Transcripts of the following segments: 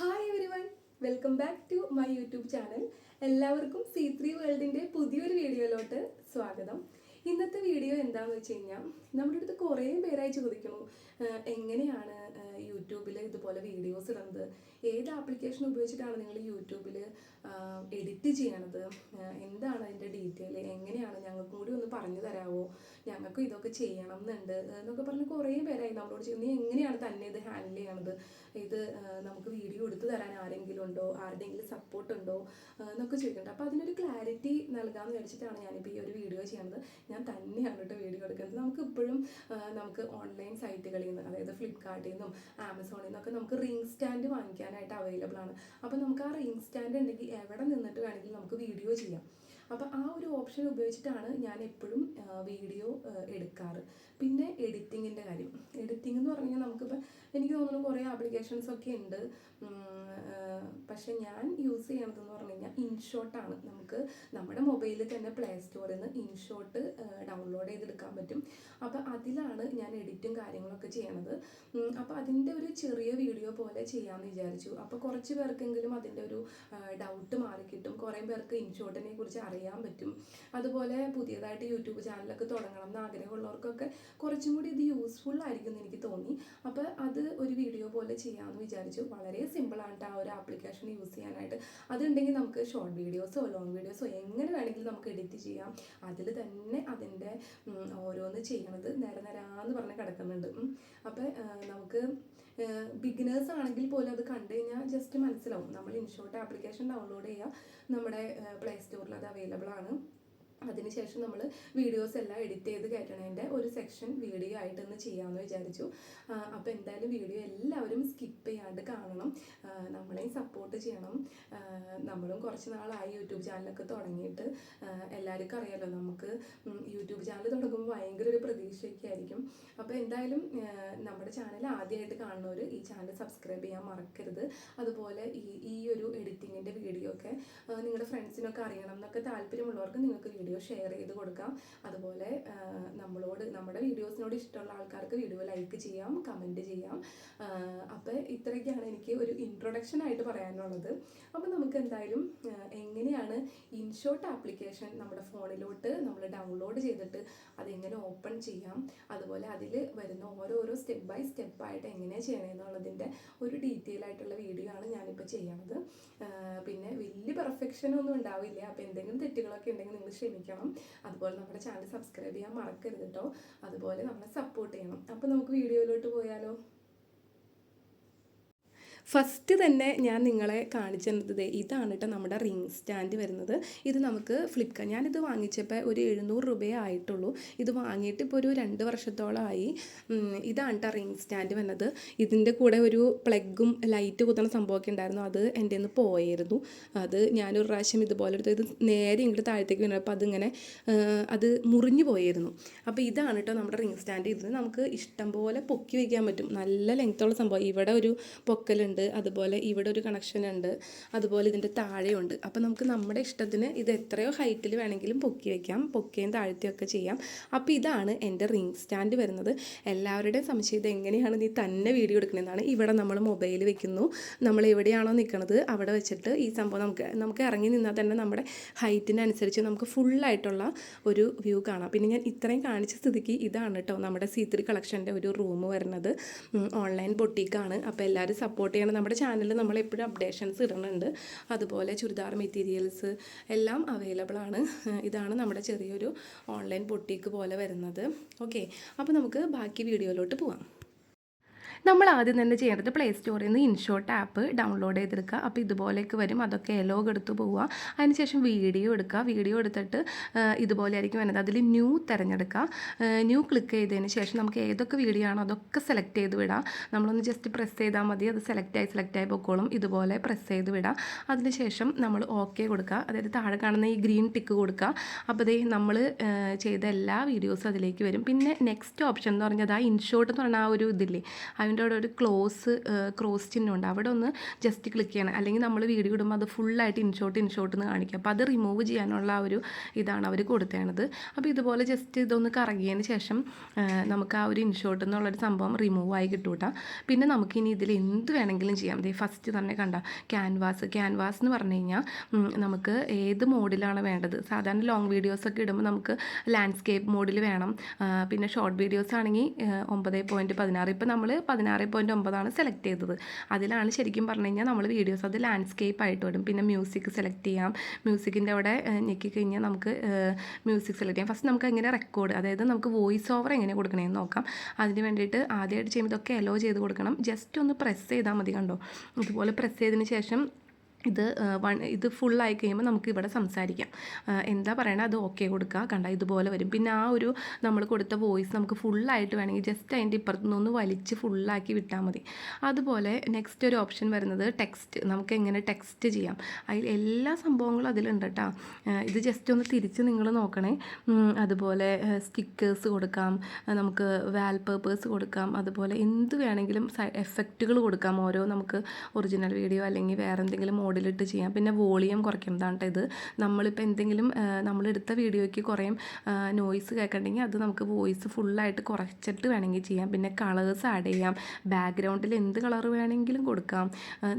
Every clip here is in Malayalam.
Hi everyone welcome back to my YouTube channel എല്ലാവർക്കും സി ത്രീ വേൾഡിന്റെ പുതിയൊരു വീഡിയോയിലോട്ട് സ്വാഗതം. ഇന്നത്തെ വീഡിയോ എന്താണെന്ന് വെച്ച് കഴിഞ്ഞാൽ നമ്മുടെ അടുത്ത് കുറേ പേരായി ചോദിക്കുന്നു എങ്ങനെയാണ് യൂട്യൂബിൽ ഇതുപോലെ വീഡിയോസ് ഇടുന്നത് ഏത് ആപ്ലിക്കേഷൻ ഉപയോഗിച്ചിട്ടാണ് നിങ്ങൾ യൂട്യൂബിൽ എഡിറ്റ് ചെയ്യണത്? എന്താണ് അതിന്റെ ഡീറ്റെയിൽ? എങ്ങനെയാണ് ഞങ്ങൾക്കും കൂടി ഒന്ന് പറഞ്ഞു തരാമോ ഞങ്ങൾക്കും ഇതൊക്കെ ചെയ്യണം എന്നുണ്ട് എന്നൊക്കെ പറഞ്ഞ് കുറേ പേരായി നമ്മളോട് ചെയ്യുന്നത് നീ എങ്ങനെയാണ് തന്നെ ഇത് ഹാൻഡിൽ ചെയ്യണത്? ഇത് നമുക്ക് വീഡിയോ എടുത്തു തരാൻ ആരെങ്കിലും ഉണ്ടോ? ആരുടെയെങ്കിലും സപ്പോർട്ട് ഉണ്ടോ? എന്നൊക്കെ ചോദിക്കുന്നുണ്ട്. അപ്പോൾ അതിനൊരു ക്ലാരിറ്റി നൽകാമെന്ന് വിചാരിച്ചിട്ടാണ് ഞാനിപ്പോൾ ഈ ഒരു വീഡിയോ ചെയ്യണത്. ഞാൻ തന്നെയാണ് കേട്ടോ വീഡിയോ എടുക്കുന്നത്. നമുക്ക് ഇപ്പോഴും നമുക്ക് ഓൺലൈൻ സൈറ്റുകളിൽ നിന്ന് അതായത് ഫ്ലിപ്കാർട്ടിൽ നിന്നും ആമസോണിൽ നിന്നൊക്കെ നമുക്ക് റിംഗ് സ്റ്റാൻഡ് വാങ്ങിക്കാനായിട്ട് അവൈലബിൾ ആണ്. അപ്പോൾ നമുക്ക് ആ റിംഗ് സ്റ്റാൻഡ് ഉണ്ടെങ്കിൽ എവിടെ നിന്നിട്ട് വേണമെങ്കിലും നമുക്ക് വീഡിയോ ചെയ്യാം. അപ്പോൾ ആ ഒരു ഓപ്ഷൻ ഉപയോഗിച്ചിട്ടാണ് ഞാൻ എപ്പോഴും വീഡിയോ എടുക്കാറ്. പിന്നെ എഡിറ്റിങ്ങിന്റെ കാര്യം. എഡിറ്റിംഗ് എന്ന് പറഞ്ഞാൽ നമുക്കിപ്പോൾ കുറേ ആപ്ലിക്കേഷൻസ് ഒക്കെ ഉണ്ട്. പക്ഷെ ഞാൻ യൂസ് ചെയ്യണതെന്ന് പറഞ്ഞു കഴിഞ്ഞാൽ ഇൻഷോട്ടാണ് നമുക്ക് നമ്മുടെ മൊബൈലിൽ തന്നെ പ്ലേ സ്റ്റോറിൽ നിന്ന് ഇൻഷോട്ട് ഡൗൺലോഡ് ചെയ്തെടുക്കാൻ പറ്റും. അപ്പോൾ അതിലാണ് ഞാൻ എഡിറ്റും കാര്യങ്ങളൊക്കെ ചെയ്യണത്. അപ്പോൾ അതിന്റെ ഒരു ചെറിയ വീഡിയോ പോലെ ചെയ്യാമെന്ന് വിചാരിച്ചു. അപ്പോൾ കുറച്ച് പേർക്കെങ്കിലും അതിന്റെ ഒരു ഡൗട്ട് മാറിക്കിട്ടും. കുറേ പേർക്ക് ഇൻഷോട്ടിനെ കുറിച്ച് അറിയാൻ പറ്റും. അതുപോലെ പുതിയതായിട്ട് യൂട്യൂബ് ചാനലൊക്കെ തുടങ്ങണം എന്ന് ആഗ്രഹമുള്ളവർക്കൊക്കെ കുറച്ചും കൂടി ഇത് യൂസ്ഫുൾ ആയിരിക്കും എന്ന് എനിക്ക് തോന്നി അപ്പോൾ അത് ഒരു വീഡിയോ പോലെ ചെയ്യാമെന്ന് വിചാരിച്ചു. വളരെ സിമ്പിളാണ് ആ ഒരു ആപ്ലിക്കേഷൻ യൂസ് ചെയ്യാനായിട്ട്. അതുണ്ടെങ്കിൽ നമുക്ക് ഷോർട്ട് വീഡിയോസോ ലോങ് വീഡിയോസോ എങ്ങനെ വേണമെങ്കിലും നമുക്ക് എഡിറ്റ് ചെയ്യാം. അതിൽ തന്നെ അതിന്റെ ഓരോന്ന് ചെയ്യണത് നേരെ നേരാന്ന് പറഞ്ഞ് കിടക്കുന്നുണ്ട്. അപ്പോൾ നമുക്ക് ബിഗിനേഴ്സ് ആണെങ്കിൽ പോലും അത് കണ്ടു കഴിഞ്ഞാൽ ജസ്റ്റ് മനസ്സിലാവും. നമ്മൾ ഇൻഷോട്ട് ആപ്ലിക്കേഷൻ ഡൗൺലോഡ് ചെയ്യുക. നമ്മുടെ പ്ലേ സ്റ്റോറിൽ അത് അവൈലബിൾ ആണ്. അതിനുശേഷം നമ്മൾ വീഡിയോസ് എല്ലാം എഡിറ്റ് ചെയ്ത് കയറ്റണതിന്റെ ഒരു സെക്ഷൻ വീഡിയോ ആയിട്ടൊന്ന് ചെയ്യാമെന്ന് വിചാരിച്ചു. അപ്പോൾ എന്തായാലും വീഡിയോ എല്ലാവരും സ്കിപ്പ് ചെയ്യാണ്ട് കാണണം. നമ്മളെയും സപ്പോർട്ട് ചെയ്യണം. നമ്മളും കുറച്ച് നാളായി യൂട്യൂബ് ചാനലൊക്കെ തുടങ്ങിയിട്ട്. എല്ലാവർക്കും അറിയാലോ നമുക്ക് യൂട്യൂബ് ചാനൽ തുടങ്ങുമ്പോൾ ഭയങ്കര ഒരു പ്രതീക്ഷയൊക്കെ ആയിരിക്കും. അപ്പോൾ എന്തായാലും നമ്മുടെ ചാനൽ ആദ്യമായിട്ട് കാണുന്നവർ ഈ ചാനൽ സബ്സ്ക്രൈബ് ചെയ്യാൻ മറക്കരുത്. അതുപോലെ ഈ ഈ ഒരു എഡിറ്റിങ്ങിന്റെ വീഡിയോ ഒക്കെ നിങ്ങളുടെ ഫ്രണ്ട്സിനൊക്കെ അറിയണം എന്നൊക്കെ താല്പര്യമുള്ളവർക്ക് നിങ്ങൾക്ക് വീഡിയോ ഷെയർ ചെയ്ത് കൊടുക്കാം. അതുപോലെ നമ്മളോട് നമ്മുടെ വീഡിയോസിനോട് ഇഷ്ടമുള്ള ആൾക്കാർക്ക് വീഡിയോ ലൈക്ക് ചെയ്യാം കമന്റ് ചെയ്യാം. അപ്പോൾ ഇത്രയൊക്കെയാണ് എനിക്ക് ഒരു ഇൻട്രൊഡക്ഷൻ ആയിട്ട് പറയാനുള്ളത്. അപ്പോൾ നമുക്ക് എന്തായാലും എങ്ങനെയാണ് ഇൻഷോട്ട് ആപ്ലിക്കേഷൻ നമ്മുടെ ഫോണിലോട്ട് നമ്മൾ ഡൗൺലോഡ് ചെയ്തിട്ട് അതെങ്ങനെ ഓപ്പൺ ചെയ്യാം? അതുപോലെ അതിൽ വരുന്ന ഓരോരോ സ്റ്റെപ്പ് ബൈ സ്റ്റെപ്പ് ആയിട്ട് എങ്ങനെ ചെയ്യണമെന്നുള്ളതിന്റെ ഒരു ഡീറ്റെയിൽ ആയിട്ടുള്ള വീഡിയോ ആണ് ഞാനിപ്പോൾ ചെയ്യണത്. പിന്നെ വലിയ പെർഫെക്ഷൻ ഒന്നും ഉണ്ടാവില്ല. അപ്പോൾ എന്തെങ്കിലും തെറ്റുകളൊക്കെ ഉണ്ടെങ്കിൽ നിങ്ങൾ ക്ഷമിക്കണം അതുപോലെ നമ്മുടെ ചാനൽ സബ്സ്ക്രൈബ് ചെയ്യാൻ മറക്കരുത് കേട്ടോ അതുപോലെ നമ്മളെ സപ്പോർട്ട് ചെയ്യണം. അപ്പോൾ നമുക്ക് വീഡിയോയിലോട്ട് പോയാലോ? ഫസ്റ്റ് തന്നെ ഞാൻ നിങ്ങളെ കാണിച്ചു തന്നത് ഇതാണ് കേട്ടോ നമ്മുടെ റിംഗ് സ്റ്റാൻഡ് വരുന്നത്. ഇത് നമുക്ക് ഫ്ലിപ്കാർട്ട് ഞാനിത് വാങ്ങിച്ചപ്പോൾ ഒരു എഴുന്നൂറ് രൂപയേ ആയിട്ടുള്ളൂ. ഇത് വാങ്ങിയിട്ട് ഇപ്പോൾ ഒരു രണ്ട് വർഷത്തോളമായി ഇതാണ് കേട്ടോ റിംഗ് സ്റ്റാൻഡ് വന്നത്. ഇതിന്റെ കൂടെ ഒരു പ്ലഗും ലൈറ്റ് കുത്തുന്ന സംഭവമൊക്കെ ഉണ്ടായിരുന്നു. അത് എന്റെ നിന്ന് പോയായിരുന്നു. അത് ഞാനൊരു പ്രാവശ്യം ഇതുപോലെ എടുത്ത് ഇത് നേരെ ഇങ്ങോട്ട് താഴത്തേക്ക് വീണു അപ്പോൾ അതിങ്ങനെ അത് മുറിഞ്ഞു പോയായിരുന്നു. അപ്പോൾ ഇതാണ് കേട്ടോ നമ്മുടെ റിംഗ് സ്റ്റാൻഡ്. ഇത് നമുക്ക് ഇഷ്ടം പോലെ പൊക്കി വയ്ക്കാൻ പറ്റും. നല്ല ലെങ്ത്തുള്ള സംഭവം. ഇവിടെ ഒരു പൊക്കലുണ്ട്. അതുപോലെ ഇവിടെ ഒരു കണക്ഷൻ ഉണ്ട് അതുപോലെ ഇതിന്റെ താഴെയുണ്ട് അപ്പോൾ നമുക്ക് നമ്മുടെ ഇഷ്ടത്തിന് ഇത് എത്രയോ ഹൈറ്റിൽ വേണമെങ്കിലും പൊക്കി വയ്ക്കാം പൊക്കിയും താഴ്ത്തിയും ഒക്കെ ചെയ്യാം. അപ്പോൾ ഇതാണ് എന്റെ റിംഗ് സ്റ്റാൻഡ് വരുന്നത്. എല്ലാവരുടെയും സംശയം ഇത് എങ്ങനെയാണ് നീ തന്നെ വീഡിയോ എടുക്കണമെന്നാണ് ഇവിടെ നമ്മൾ മൊബൈൽ വെക്കുന്നു. നമ്മൾ എവിടെയാണോ നിൽക്കുന്നത് അവിടെ വെച്ചിട്ട് ഈ സംഭവം നമുക്ക് നമുക്ക് ഇറങ്ങി നിന്നാൽ തന്നെ നമ്മുടെ ഹൈറ്റിനനുസരിച്ച് നമുക്ക് ഫുള്ളായിട്ടുള്ള ഒരു വ്യൂ കാണാം. പിന്നെ ഞാൻ ഇത്രയും കാണിച്ച സ്ഥിതിക്ക് ഇതാണ് കേട്ടോ നമ്മുടെ സി ത്രീ കളക്ഷന്റെ ഒരു റൂം വരുന്നത്. ഓൺലൈൻ ബൊട്ടീക്കാണ് അപ്പോൾ എല്ലാവരും സപ്പോർട്ട് ചെയ്യണം. നമ്മുടെ ചാനലിൽ നമ്മൾ എപ്പോഴും അപ്ഡേഷൻസ് ഇടുന്നുണ്ട്. അതുപോലെ ചുരിദാർ മെറ്റീരിയൽസ് എല്ലാം അവൈലബിൾ ആണ്. ഇതാണ് നമ്മുടെ ചെറിയൊരു ഓൺലൈൻ ബൊട്ടീക്ക് പോലെ വരുന്നത്. ഓക്കെ അപ്പോൾ നമുക്ക് ബാക്കി വീഡിയോയിലോട്ട് പോവാം. നമ്മൾ ആദ്യം തന്നെ ചെയ്യേണ്ടത് പ്ലേ സ്റ്റോറിൽ നിന്ന് ഇൻഷോട്ട് ആപ്പ് ഡൗൺലോഡ് ചെയ്തെടുക്കുക. അപ്പോൾ ഇതുപോലെയൊക്കെ വരും. അതൊക്കെ എലോഗ് എടുത്ത് പോവുക. അതിനുശേഷം വീഡിയോ എടുക്കുക. വീഡിയോ എടുത്തിട്ട് ഇതുപോലെ ആയിരിക്കും വരുന്നത്. അതിൽ ന്യൂ തിരഞ്ഞെടുക്കുക. ന്യൂ ക്ലിക്ക് ചെയ്തതിന് ശേഷം നമുക്ക് ഏതൊക്കെ വീഡിയോ ആണോ അതൊക്കെ സെലക്ട് ചെയ്ത് വിടാം. നമ്മളൊന്ന് ജസ്റ്റ് പ്രസ് ചെയ്താൽ മതി. അത് സെലക്ട് ആയി സെലക്ട് ആയി പൊക്കോളും. ഇതുപോലെ പ്രസ് ചെയ്ത് വിടാം. അതിനുശേഷം നമ്മൾ ഓക്കെ കൊടുക്കുക. അതായത് താഴെ കാണുന്ന ഈ ഗ്രീൻ ടിക്ക് കൊടുക്കുക. അപ്പോൾ ദേ നമ്മൾ ചെയ്ത എല്ലാ വീഡിയോസും അതിലേക്ക് വരും. പിന്നെ നെക്സ്റ്റ് ഓപ്ഷൻ എന്ന് പറഞ്ഞാൽ ആ ഇൻഷോട്ട് എന്ന് പറഞ്ഞ ആ ഒരു ഇതില്ലേ? ആ അതിന്റെ അവിടെ ഒരു ക്ലോസ് ക്രോസ് ചിഹ്നമുണ്ട്. അവിടെ ഒന്ന് ജസ്റ്റ് ക്ലിക്ക് ചെയ്യണം. അല്ലെങ്കിൽ നമ്മൾ വീഡിയോ ഇടുമ്പോൾ അത് ഫുള്ളായിട്ട് ഇൻഷോട്ട് ഇൻഷോട്ട് എന്ന് കാണിക്കും. അപ്പോൾ അത് റിമൂവ് ചെയ്യാനുള്ള ആ ഒരു ഇതാണ് അവർ കൊടുത്തേണത്. അപ്പോൾ ഇതുപോലെ ജസ്റ്റ് ഇതൊന്ന് കറങ്ങിയതിന് ശേഷം നമുക്ക് ആ ഒരു ഇൻഷോട്ട് എന്നുള്ളൊരു സംഭവം റിമൂവ് ആയി കിട്ടൂട്ടാ. പിന്നെ നമുക്കിനി ഇതിൽ എന്ത് വേണമെങ്കിലും ചെയ്യാം. ദേ ഫസ്റ്റ് തന്നെ കണ്ട ക്യാൻവാസ് ക്യാൻവാസ് എന്ന് പറഞ്ഞു കഴിഞ്ഞാൽ നമുക്ക് ഏത് മോഡിലാണ് വേണ്ടത്? സാധാരണ ലോങ് വീഡിയോസൊക്കെ ഇടുമ്പോൾ നമുക്ക് ലാൻഡ്സ്കേപ്പ് മോഡിൽ വേണം. പിന്നെ ഷോർട്ട് വീഡിയോസ് ആണെങ്കിൽ ഒമ്പത് പോയിന്റ് പതിനാറ്. ഇപ്പോൾ നമ്മൾ പതിനാറ് പോയിന്റ് ഒമ്പതാണ് സെലക്ട് ചെയ്തത്. അതിലാണ് ശരിക്കും പറഞ്ഞു കഴിഞ്ഞാൽ നമ്മൾ വീഡിയോസ് അത് ലാൻഡ്സ്കേപ്പ് ആയിട്ട് വരും. പിന്നെ മ്യൂസിക് സെലക്ട് ചെയ്യാം. മ്യൂസിക്കിന്റെ അവിടെ ഞെക്കി കഴിഞ്ഞാൽ നമുക്ക് മ്യൂസിക് സെലക്ട് ചെയ്യാം. ഫസ്റ്റ് നമുക്ക് എങ്ങനെ റെക്കോർഡ് അതായത് നമുക്ക് വോയിസ് ഓവർ എങ്ങനെ കൊടുക്കണമെന്ന് നോക്കാം. അതിന് വേണ്ടിയിട്ട് ആദ്യമായിട്ട് ചെയ്യുമ്പോൾ ഇതൊക്കെ അലോ ചെയ്ത് കൊടുക്കണം. ജസ്റ്റ് ഒന്ന് പ്രസ് ചെയ്താൽ മതി കണ്ടോ? ഇതുപോലെ പ്രസ് ചെയ്തതിന് ശേഷം ഇത് വൺ ഇത് ഫുള്ളായി കഴിയുമ്പോൾ നമുക്ക് ഇവിടെ സംസാരിക്കാം. എന്താ പറയണത് അത് ഓക്കെ കൊടുക്കുക കണ്ട ഇതുപോലെ വരും. പിന്നെ ആ ഒരു നമ്മൾ കൊടുത്ത വോയിസ് നമുക്ക് ഫുള്ളായിട്ട് വേണമെങ്കിൽ ജസ്റ്റ് അതിന്റെ ഇപ്പുറത്ത് നിന്ന് ഒന്ന് വലിച്ച് ഫുള്ളാക്കി വിട്ടാൽ മതി. അതുപോലെ നെക്സ്റ്റ് ഒരു ഓപ്ഷൻ വരുന്നത് ടെക്സ്റ്റ് നമുക്ക് എങ്ങനെ ടെക്സ്റ്റ് ചെയ്യാം. അതിൽ എല്ലാ സംഭവങ്ങളും അതിലുണ്ട് കേട്ടോ ഇത് ജസ്റ്റ് ഒന്ന് തിരിച്ച് നിങ്ങൾ നോക്കണേ. അതുപോലെ സ്റ്റിക്കേഴ്സ് കൊടുക്കാം. നമുക്ക് വാൽപേപ്പേഴ്സ് കൊടുക്കാം. അതുപോലെ എന്ത് വേണമെങ്കിലും എഫക്റ്റുകൾ കൊടുക്കാം. ഓരോ നമുക്ക് ഒറിജിനൽ വീഡിയോ അല്ലെങ്കിൽ വേറെ എന്തെങ്കിലും മോഡിലിട്ട് ചെയ്യാം. പിന്നെ വോളിയം കുറയ്ക്കുന്നതാണ് ട്ടോ ഇത്. നമ്മളിപ്പോൾ എന്തെങ്കിലും നമ്മളെടുത്ത വീഡിയോയ്ക്ക് കുറേ നോയ്സ് കേൾക്കണമെങ്കിൽ അത് നമുക്ക് വോയിസ് ഫുള്ളായിട്ട് കുറച്ചിട്ട് വേണമെങ്കിൽ ചെയ്യാം. പിന്നെ കളേഴ്സ് ആഡ് ചെയ്യാം. ബാക്ക്ഗ്രൗണ്ടിൽ എന്ത് കളർ വേണമെങ്കിലും കൊടുക്കാം.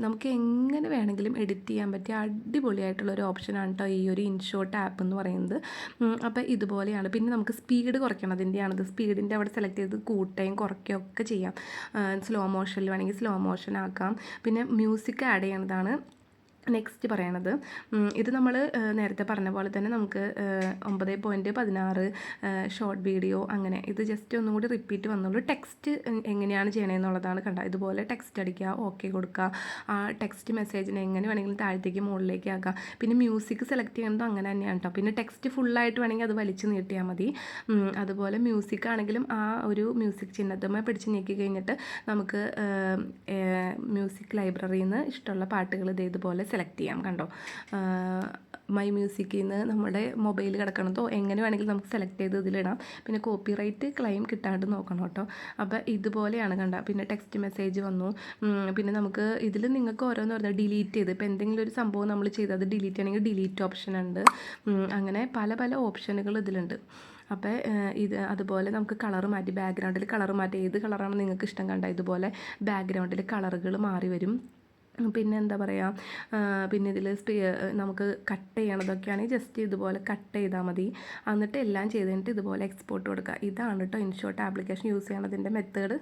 നമുക്ക് എങ്ങനെ വേണമെങ്കിലും എഡിറ്റ് ചെയ്യാൻ പറ്റിയ അടിപൊളിയായിട്ടുള്ള ഒരു ഓപ്ഷനാണ് കേട്ടോ ഈ ഒരു ഇൻഷോട്ട് ആപ്പ് എന്ന് പറയുന്നത്. അപ്പോൾ ഇതുപോലെയാണ്. പിന്നെ നമുക്ക് സ്പീഡ് കുറയ്ക്കണം. അതിന്റെയാണിത്. സ്പീഡിന്റെ അവിടെ സെലക്ട് ചെയ്ത് കൂട്ടുകയും കുറയ്ക്കുകയും ഒക്കെ ചെയ്യാം. സ്ലോ മോഷനിൽ വേണമെങ്കിൽ സ്ലോ മോഷൻ ആക്കാം. പിന്നെ മ്യൂസിക് ആഡ് ചെയ്യണതാണ്. നെക്സ്റ്റ് പറയണത് ഇത് നമ്മൾ നേരത്തെ പറഞ്ഞ പോലെ തന്നെ നമുക്ക് ഒമ്പത് പോയിന്റ് പതിനാറ് ഷോർട്ട് വീഡിയോ അങ്ങനെ ഇത് ജസ്റ്റ് ഒന്നുകൂടി റിപ്പീറ്റ് വന്നുള്ളൂ. ടെക്സ്റ്റ് എങ്ങനെയാണ് ചെയ്യണമെന്നുള്ളതാണ് കണ്ട ഇതുപോലെ ടെക്സ്റ്റ് അടിക്കുക ഓക്കെ കൊടുക്കുക ആ ടെക്സ്റ്റ് മെസ്സേജിനെ എങ്ങനെ വേണമെങ്കിലും താഴത്തേക്ക് മുകളിലേക്ക് ആക്കാം. പിന്നെ മ്യൂസിക് സെലക്ട് ചെയ്യുന്നതും അങ്ങനെ തന്നെയാണ് കേട്ടോ പിന്നെ ടെക്സ്റ്റ് ഫുള്ളായിട്ട് വേണമെങ്കിൽ അത് വലിച്ചു നീട്ടിയാൽ മതി. അതുപോലെ മ്യൂസിക് ആണെങ്കിലും ആ ഒരു മ്യൂസിക് ചിഹ്നത്തമ്മ പിടിച്ച് നീക്കി കഴിഞ്ഞിട്ട് നമുക്ക് മ്യൂസിക് ലൈബ്രറിയിൽ നിന്ന് ഇഷ്ടമുള്ള പാട്ടുകൾ ഇതേതുപോലെ സെലക്ട് ചെയ്യാം കണ്ടോ? മൈ മ്യൂസിക്കിൽ നിന്ന് നമ്മുടെ മൊബൈൽ കിടക്കണതോ. എങ്ങനെ വേണമെങ്കിലും നമുക്ക് സെലക്ട് ചെയ്ത് ഇതിലിടാം. പിന്നെ കോപ്പി റൈറ്റ് ക്ലെയിം കിട്ടാണ്ട് നോക്കണം കേട്ടോ. അപ്പോൾ ഇതുപോലെയാണ് കണ്ട. പിന്നെ ടെക്സ്റ്റ് മെസ്സേജ് വന്നു. പിന്നെ നമുക്ക് ഇതിൽ നിങ്ങൾക്ക് ഓരോന്ന് പറഞ്ഞാൽ ഡിലീറ്റ് ചെയ്ത്. ഇപ്പോൾ എന്തെങ്കിലും ഒരു സംഭവം നമ്മൾ ചെയ്ത് അത് ഡിലീറ്റ് ചെയ്യണമെങ്കിൽ ഡിലീറ്റ് ഓപ്ഷൻ ഉണ്ട്. അങ്ങനെ പല പല ഓപ്ഷനുകൾ ഇതിലുണ്ട്. അപ്പോൾ ഇത് അതുപോലെ നമുക്ക് കളർ മാറ്റി ബാക്ക്ഗ്രൗണ്ടിൽ കളർ മാറ്റി. ഏത് കളറാണ് നിങ്ങൾക്ക് ഇഷ്ടം കണ്ട? ഇതുപോലെ ബാക്ക്ഗ്രൗണ്ടിൽ കളറുകൾ മാറി വരും. പിന്നെ എന്താ പറയുക പിന്നെ ഇതിൽ നമുക്ക് കട്ട് ചെയ്യണതൊക്കെയാണെങ്കിൽ ജസ്റ്റ് ഇതുപോലെ കട്ട് ചെയ്താൽ മതി. എന്നിട്ട് എല്ലാം ചെയ്ത് കഴിഞ്ഞിട്ട് ഇതുപോലെ എക്സ്പോർട്ട് കൊടുക്കുക ഇതാണ് കേട്ടോ ഇൻഷോർട്ട് ആപ്ലിക്കേഷൻ യൂസ് ചെയ്യണതിന്റെ മെത്തേഡ്